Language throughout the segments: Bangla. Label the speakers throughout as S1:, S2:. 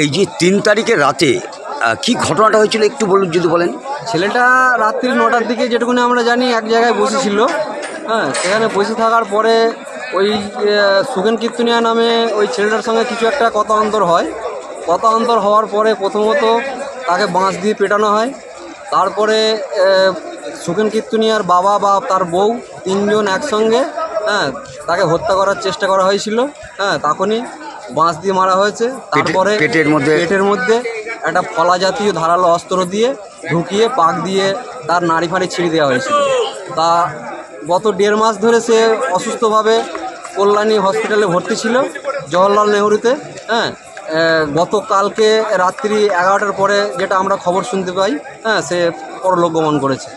S1: এই যে তিন তারিখের রাতে কি ঘটনাটা হয়েছিল একটু বলুন যদি বলেন?
S2: ছেলেটা রাত্রি নটার দিকে যেটুকুনি আমরা জানি এক জায়গায় বসেছিল। হ্যাঁ সেখানে বসে থাকার পরে ওই সুখেন কীর্তনিয়া নামে ওই ছেলেটার সঙ্গে কিছু একটা কথা অন্তর হয়। কথা অন্তর হওয়ার পরে প্রথমত তাকে বাঁশ দিয়ে পেটানো হয়। তারপরে সুখেন কীর্তনিয়ার বাবা বা তার বউ তিনজন একসঙ্গে হ্যাঁ তাকে হত্যা করার চেষ্টা করা হয়েছিল। হ্যাঁ তখনই বাঁশ দিয়ে মারা হয়েছে। তারপরে
S1: পেটের মধ্যে?
S2: পেটের মধ্যে একটা ফলা জাতীয় ধারালো অস্ত্র দিয়ে ঢুকিয়ে পাক দিয়ে তার নাড়ি ফাড়ি ছিঁড়ে দেওয়া হয়েছিল। তা গত দেড় মাস ধরে সে অসুস্থভাবে কল্যাণী হসপিটালে ভর্তি ছিল জওহরলাল নেহরুতে হ্যাঁ? গতকালকে রাত্রি এগারোটার পরে যেটা আমরা খবর শুনতে পাই হ্যাঁ সে পরলোক গমন করেছে।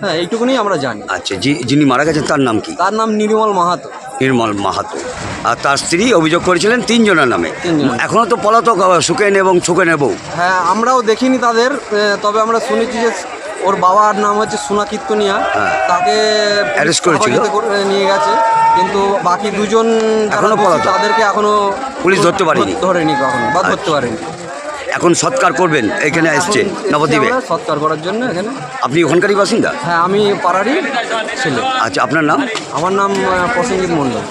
S2: হ্যাঁ এইটুকুনি আমরা জানি।
S1: আচ্ছা যিনি মারা গেছেন তার নাম কি?
S2: তার নাম নির্মল মাহাতো।
S1: নির্মল মাহাতো আর তার স্ত্রী অভিযোগ করেছিলেন তিনজনের নামে। এখনও তো পলাতক সুকেন এবং সুকেনের বউ
S2: হ্যাঁ আমরাও দেখিনি তাদের তবে আমরা শুনেছি যে ওর বাবার নাম হচ্ছে সোনা কীর্তনিয়া
S1: হ্যাঁ।
S2: তাকে
S1: অ্যারেস্ট করেছিল?
S2: নিয়ে গেছে কিন্তু বাকি দুজন
S1: এখনও
S2: তাদেরকে এখনও
S1: পুলিশ ধরতে পারেনি?
S2: ধরেনি কখনো বা ধরতে
S1: আচ্ছা।
S2: পারেনি
S1: এখন সৎকার করবেন এখানে এসছে নবদ্বীপে।
S2: সৎকার করার জন্য এখানে।
S1: আপনি ওখানকারই বাসিন্দা?
S2: হ্যাঁ আমি পাড়ারই ছিল।
S1: আচ্ছা আপনার নাম?
S2: আমার নাম প্রসেনজিৎ মণ্ডল।